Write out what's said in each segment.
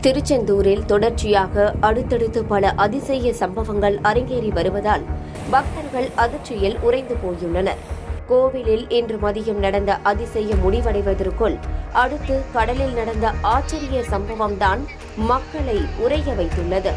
திருச்செந்தூரில் தொடர்ச்சியாக அடுத்தடுத்து பல அதிசய சம்பவங்கள் அரங்கேறி வருவதால் பக்தர்கள் அதிர்ச்சியில் உறைந்து போயுள்ளனர். கோவிலில் இன்று மதியம் நடந்த அதிசய முடிவடைவதற்குள் அடுத்து கடலில் நடந்த ஆச்சரிய சம்பவம்தான் மக்களை உறைய வைத்துள்ளது.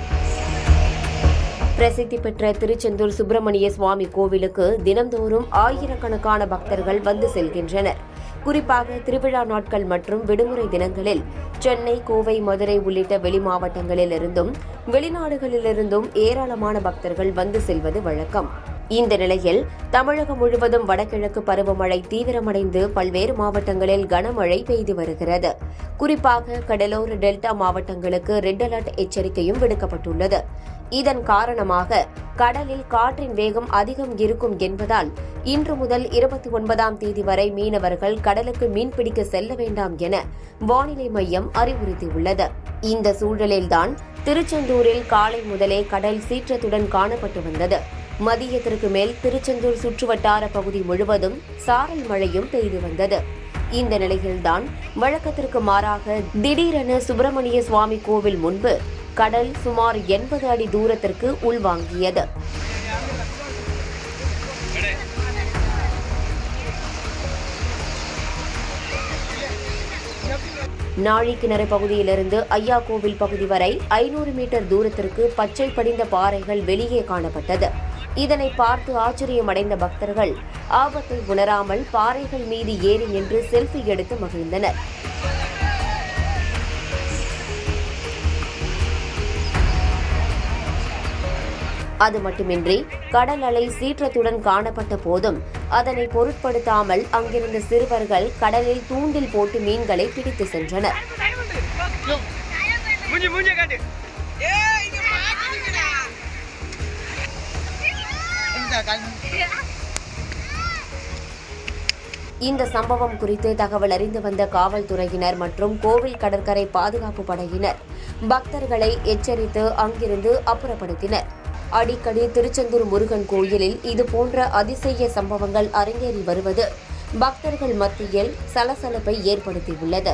பிரசித்தி பெற்ற திருச்செந்தூர் சுப்பிரமணிய சுவாமி கோவிலுக்கு தினந்தோறும் ஆயிரக்கணக்கான பக்தர்கள் வந்து செல்கின்றனர். குறிப்பாக திருவிழா நாட்கள் மற்றும் விடுமுறை தினங்களில் சென்னை கோவை மதுரை உள்ளிட்ட வெளி மாவட்டங்களிலிருந்தும் வெளிநாடுகளிலிருந்தும் ஏராளமான பக்தர்கள் வந்து செல்வது வழக்கம். இந்த நிலையில் தமிழகம் முழுவதும் வடகிழக்கு பருவமழை தீவிரமடைந்து பல்வேறு மாவட்டங்களில் கனமழை பெய்து வருகிறது. குறிப்பாக கடலோர டெல்டா மாவட்டங்களுக்கு ரெட் அலர்ட் எச்சரிக்கையும் விடுக்கப்பட்டுள்ளது. இதன் காரணமாக கடலில் காற்றின் வேகம் அதிகம் இருக்கும் என்பதால் இன்று முதல் இருபத்தி ஒன்பதாம் தேதி வரை மீனவர்கள் கடலுக்கு மீன்பிடிக்க செல்ல வேண்டாம் என வானிலை மையம் அறிவுறுத்தியுள்ளது. இந்த சூழலில்தான் திருச்செந்தூரில் காலை முதலே கடல் சீற்றத்துடன் காணப்பட்டு வந்தது. மதியத்திற்கு மேல் திருச்செந்தூர் சுற்றுவட்டார பகுதி முழுவதும் சாரல் மழையும் பெய்து வந்தது. இந்த நிலையில்தான் வழக்கத்திற்கு மாறாக திடீரென சுப்பிரமணிய சுவாமி கோவில் முன்பு கடல் சுமார் எண்பது அடி தூரத்திற்கு உள்வாங்கியது. நாழிக்கிணறு பகுதியிலிருந்து ஐயா கோவில் பகுதி வரை ஐநூறு மீட்டர் தூரத்திற்கு பச்சை படிந்த பாறைகள் வெளியே காணப்பட்டது. இதனை பார்த்து ஆச்சரியமடைந்த பக்தர்கள் ஆபத்தை உணராமல் பாறைகள் மீது ஏறி நின்று செல்ஃபி எடுத்து மகிழ்ந்தனர். அது மட்டுமின்றி கடல் அலை சீற்றத்துடன் காணப்பட்ட போதும் அதனை பொருட்படுத்தாமல் அங்கிருந்த சிறுவர்கள் கடலில் தூண்டில் போட்டு மீன்களை பிடித்து சென்றனர். இந்த சம்பவம் குறித்து தகவல் அறிந்து வந்த காவல்துறையினர் மற்றும் கோவில் கடற்கரை பாதுகாப்பு படையினர். பக்தர்களை எச்சரித்து அங்கிருந்து அப்புறப்படுத்தினர். அடிக்கடி திருச்செந்தூர் முருகன் கோயிலில் இதுபோன்ற அதிசய சம்பவங்கள் அரங்கேறி வருவது பக்தர்கள் மத்தியில் சலசலப்பை ஏற்படுத்தியுள்ளது.